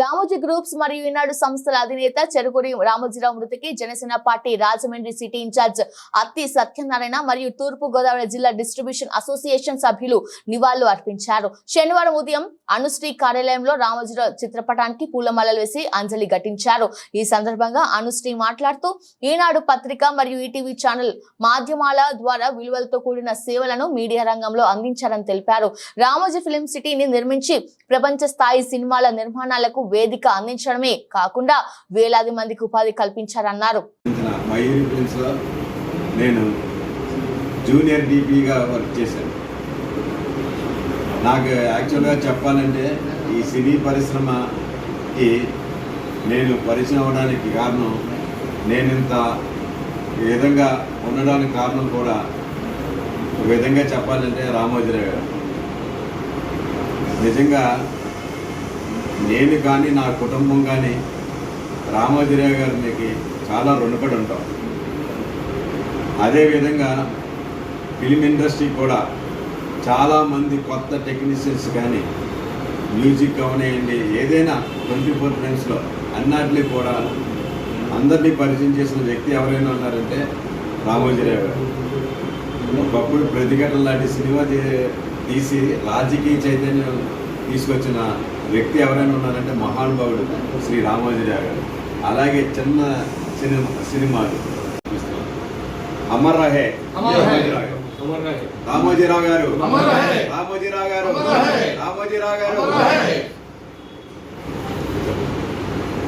Ramoji groups మరియు ఈనాడు సంస్థల అధినేత చెరుకుడి రామోజీరావు మృతికి Janasena party Rajahmundry city incharge Atti Satyanarayana మరియు తూర్పు గోదావరి జిల్లా డిస్ట్రిబ్యూషన్ అసోసియేషన్ సభ్యులు నివాళులు అర్పించారు. శనివారం ఉదయం అనుశ్రీ కార్యాలయంలో రామోజీరావు చిత్రపటానికి పూలమాలలు వేసి అంజలి ఘటించారు. ఈ సందర్భంగా అనుశ్రీ మాట్లాడుతూ ఈనాడు పత్రిక మరియు ఈటీవీ ఛానల్ మాధ్యమాల ద్వారా విలువలతో కూడిన సేవలను మీడియా రంగంలో అందించారని తెలిపారు. రామోజీ ఫిలిం సిటీని నిర్మించి ప్రపంచ స్థాయి సినిమాల నిర్మాణాలకు వేదిక అందించడమే కాకుండా వేలాది మందికి ఉపాధి కల్పించారన్నారు. నేను జూనియర్ డీపీగా వర్క్ చేశాను. నాకు యాక్చువల్గా చెప్పాలంటే ఈ సినీ పరిశ్రమకి నేను పరిచయం అవడానికి కారణం నేను ఇంత విధంగా ఉండడానికి కారణం కూడా ఒక విధంగా చెప్పాలంటే రామోజీరావు గారు. నిజంగా నేను కానీ నా కుటుంబం కానీ రామోజీరావు గారికి చాలా రుణపడి ఉంటాం. అదేవిధంగా ఫిలిం ఇండస్ట్రీ కూడా చాలామంది కొత్త టెక్నీషియన్స్ కానీ మ్యూజిక్ అవనేయండి ఏదైనా ట్వంటీ ఫోర్ ఫ్రెండ్స్లో అన్నిటినీ కూడా అందరినీ పరిచయం చేసిన వ్యక్తి ఎవరైనా ఉన్నారంటే రామోజీరావు గారు. ఒకప్పుడు ప్రతిఘటన లాంటి సినిమా తీసి రాజకీయ చైతన్యం తీసుకొచ్చిన వ్యక్తి ఎవరైనా ఉన్నారంటే మహానుభావుడు శ్రీ రామోజీరావు గారు అలాగే చిన్న సినిమా సినిమాలు. అమర్ రహే రహే. రామోజీరావు గారు. రామోజీరావు గారు. రామోజీరావు గారు